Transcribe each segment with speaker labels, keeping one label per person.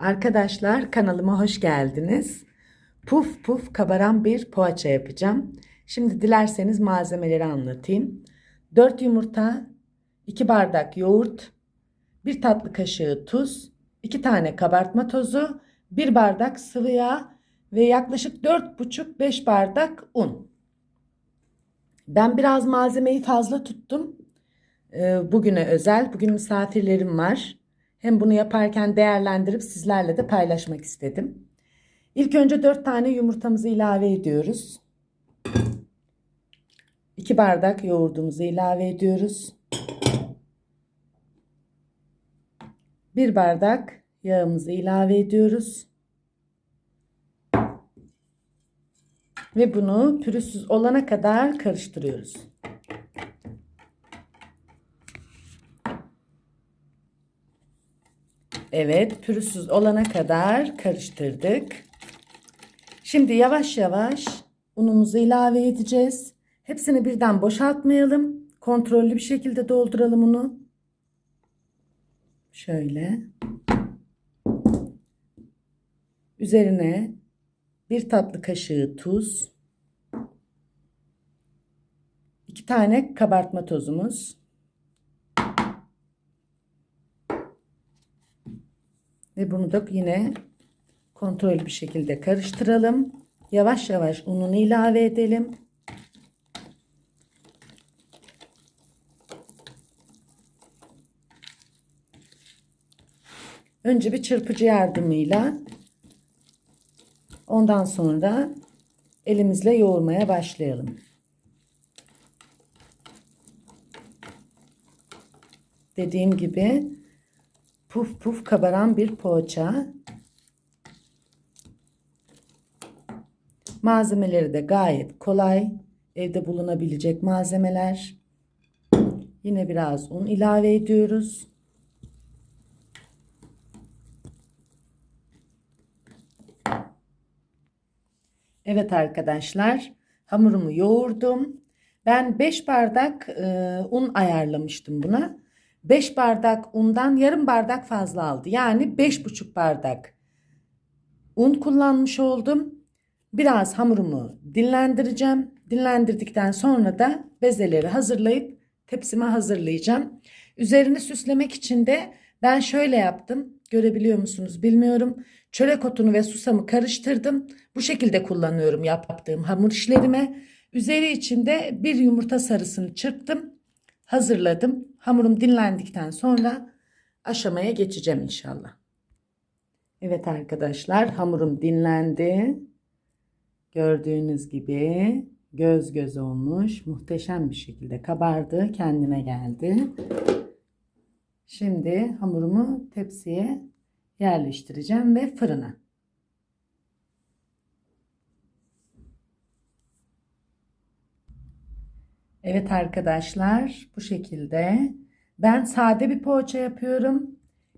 Speaker 1: Arkadaşlar kanalıma hoş geldiniz. Puf puf kabaran bir poğaça yapacağım. Şimdi dilerseniz malzemeleri anlatayım. 4 yumurta, 2 bardak yoğurt, 1 tatlı kaşığı tuz, 2 tane kabartma tozu, 1 bardak sıvı yağ ve yaklaşık 4,5-5 bardak un. Ben biraz malzemeyi fazla tuttum. Ee, Bugüne özel. Bugün misafirlerim var. Hem bunu yaparken değerlendirip sizlerle de paylaşmak istedim. İlk önce 4 tane yumurtamızı ilave ediyoruz. 2 bardak yoğurdumuzu ilave ediyoruz. 1 bardak yağımızı ilave ediyoruz. Ve bunu pürüzsüz olana kadar karıştırıyoruz. Evet, pürüzsüz olana kadar karıştırdık. Şimdi yavaş yavaş unumuzu ilave edeceğiz. Hepsini birden boşaltmayalım. Kontrollü bir şekilde dolduralım unu. Şöyle. Üzerine bir tatlı kaşığı tuz. iki tane kabartma tozumuz. Ve bunu da yine kontrollü bir şekilde karıştıralım. Yavaş yavaş ununu ilave edelim. Önce bir çırpıcı yardımıyla ondan sonra elimizle yoğurmaya başlayalım. Dediğim gibi puf puf kabaran bir poğaça. Malzemeleri de gayet kolay. Evde bulunabilecek malzemeler. Yine biraz un ilave ediyoruz. Evet arkadaşlar, hamurumu yoğurdum. Ben 5 bardak e, un ayarlamıştım buna. 5 bardak undan yarım bardak fazla aldı. Yani 5,5 bardak un kullanmış oldum. Biraz hamurumu dinlendireceğim. Dinlendirdikten sonra da bezeleri hazırlayıp tepsime hazırlayacağım. Üzerini süslemek için de ben şöyle yaptım. Görebiliyor musunuz bilmiyorum. Çörek otunu ve susamı karıştırdım. Bu şekilde kullanıyorum yaptığım hamur işlerime. Üzeri içinde bir yumurta sarısını çırptım. Hazırladım. Hamurum dinlendikten sonra aşamaya geçeceğim inşallah. Evet arkadaşlar hamurum dinlendi. Gördüğünüz gibi göz göz olmuş. Muhteşem bir şekilde kabardı. Kendine geldi. Şimdi hamurumu tepsiye yerleştireceğim ve fırına. Evet arkadaşlar bu şekilde ben sade bir poğaça yapıyorum.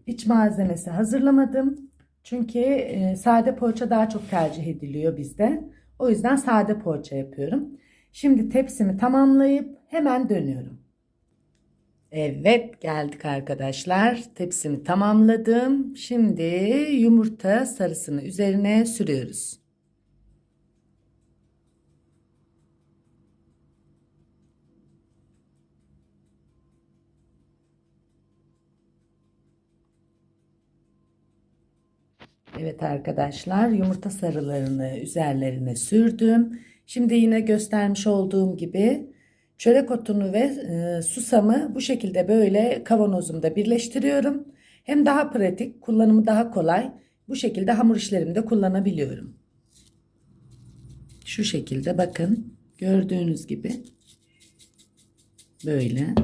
Speaker 1: İç malzemesi hazırlamadım. Çünkü e, sade poğaça daha çok tercih ediliyor bizde. O yüzden sade poğaça yapıyorum. Şimdi tepsimi tamamlayıp hemen dönüyorum. Evet geldik arkadaşlar. Tepsimi tamamladım. Şimdi yumurta sarısını üzerine sürüyoruz. Evet arkadaşlar yumurta sarılarını üzerlerine sürdüm. Şimdi yine göstermiş olduğum gibi çörek otunu ve e, susamı bu şekilde böyle kavanozumda birleştiriyorum. Hem daha pratik, kullanımı daha kolay. Bu şekilde hamur işlerimde kullanabiliyorum. Şu şekilde bakın gördüğünüz gibi böyle.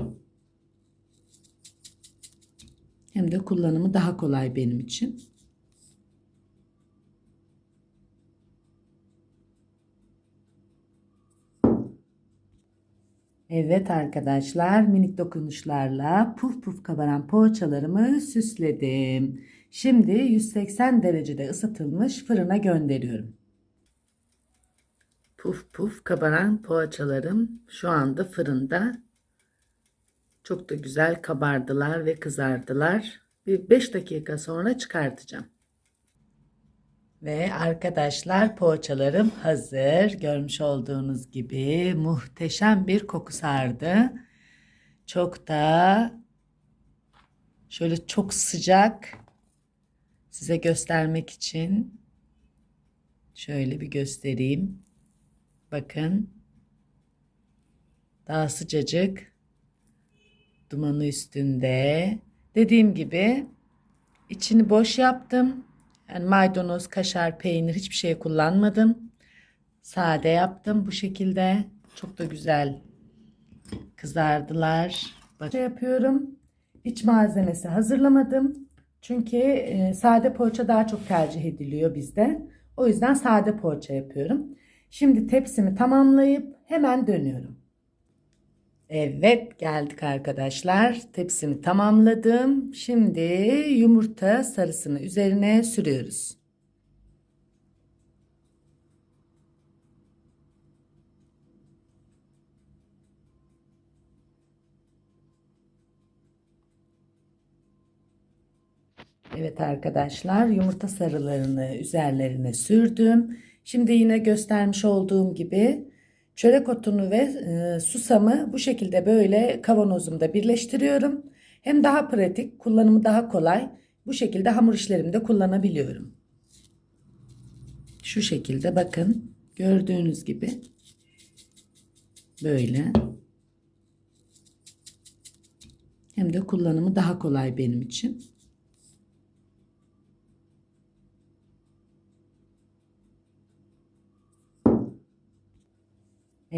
Speaker 1: Hem de kullanımı daha kolay benim için. Evet arkadaşlar minik dokunuşlarla puf puf kabaran poğaçalarımı süsledim. Şimdi 180 derecede ısıtılmış fırına gönderiyorum. Puf puf kabaran poğaçalarım şu anda fırında. Çok da güzel kabardılar ve kızardılar. Bir 5 dakika sonra çıkartacağım. Ve arkadaşlar poğaçalarım hazır. Görmüş olduğunuz gibi muhteşem bir koku sardı. Çok da şöyle çok sıcak size göstermek için şöyle bir göstereyim. Bakın. Daha sıcacık. Dumanı üstünde. Dediğim gibi içini boş yaptım. Yani maydanoz, kaşar, peynir hiçbir şey kullanmadım. Sade yaptım bu şekilde. Çok da güzel kızardılar. Bak şey yapıyorum. İç malzemesi hazırlamadım. Çünkü e, sade poğaça daha çok tercih ediliyor bizde. O yüzden sade poğaça yapıyorum. Şimdi tepsimi tamamlayıp hemen dönüyorum. Evet geldik arkadaşlar. Tepsimi tamamladım. Şimdi yumurta sarısını üzerine sürüyoruz. Evet arkadaşlar yumurta sarılarını üzerlerine sürdüm. Şimdi yine göstermiş olduğum gibi çörek otunu ve e, susamı bu şekilde böyle kavanozumda birleştiriyorum. Hem daha pratik, kullanımı daha kolay. Bu şekilde hamur işlerimde kullanabiliyorum. Şu şekilde bakın gördüğünüz gibi böyle. Hem de kullanımı daha kolay benim için.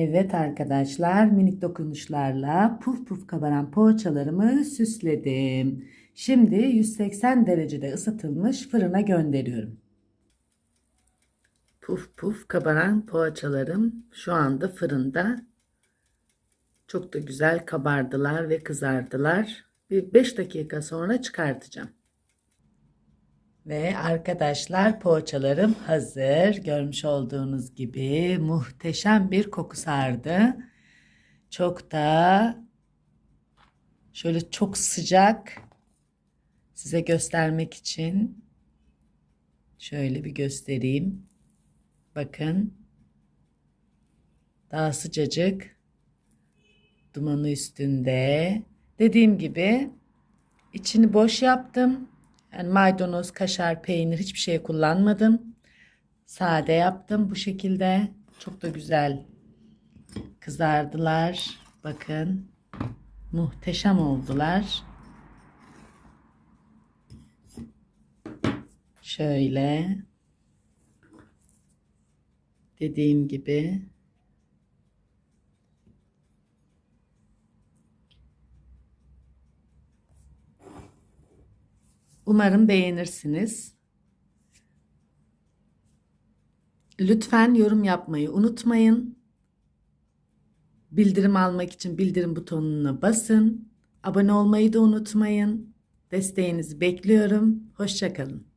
Speaker 1: Evet arkadaşlar minik dokunuşlarla puf puf kabaran poğaçalarımı süsledim. Şimdi 180 derecede ısıtılmış fırına gönderiyorum. Puf puf kabaran poğaçalarım şu anda fırında. Çok da güzel kabardılar ve kızardılar. Bir 5 dakika sonra çıkartacağım. Ve arkadaşlar poğaçalarım hazır. Görmüş olduğunuz gibi muhteşem bir koku sardı. Çok da şöyle çok sıcak size göstermek için şöyle bir göstereyim. Bakın. Daha sıcacık. Dumanı üstünde. Dediğim gibi içini boş yaptım. Yani maydanoz, kaşar, peynir hiçbir şey kullanmadım. Sade yaptım bu şekilde. Çok da güzel kızardılar. Bakın. Muhteşem oldular. Şöyle. Dediğim gibi. Umarım beğenirsiniz. Lütfen yorum yapmayı unutmayın. Bildirim almak için bildirim butonuna basın. Abone olmayı da unutmayın. Desteğinizi bekliyorum. Hoşçakalın.